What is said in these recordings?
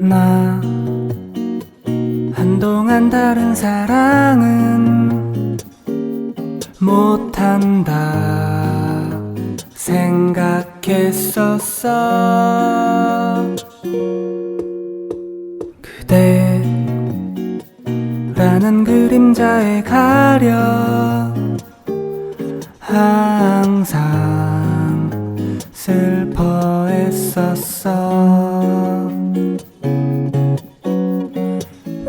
나 한동안 다른 사랑은 못한다 생각했었어. 그대라는 그림자에 가려 슬퍼 했었어.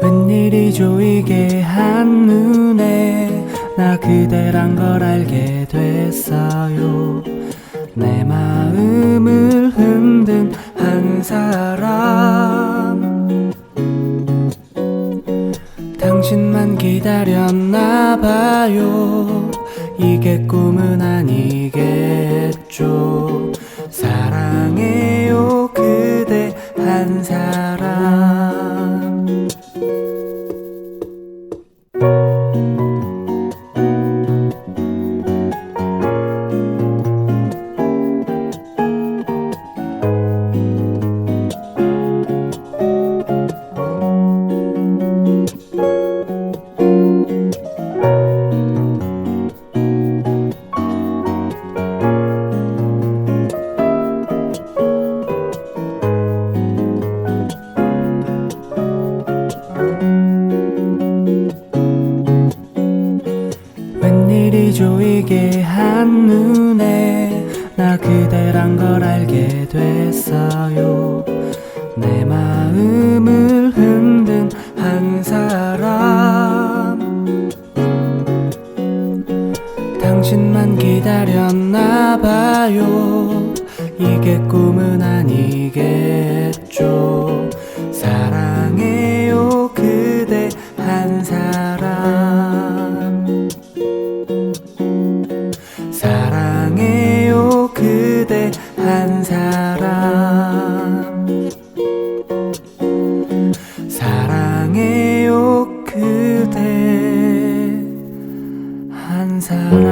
웬일이죠 이게 한눈에 나 그대란 걸 알게 됐어요. 내 마음을 흔든 한 사람. 당신만 기다렸나 봐요. 이게 꿈은 아니겠죠 사랑해요 그대 한 사람 일이죠 이게 한눈에 나 그대란 걸 알게 됐어요. 내 마음을 흔든 한 사람. 당신만 기다렸나 봐요. 이게 꿈은 아니겠죠. 사랑해요 그대 한 사람 사랑해요 그대 한 사람. 사랑해요 그대 한 사람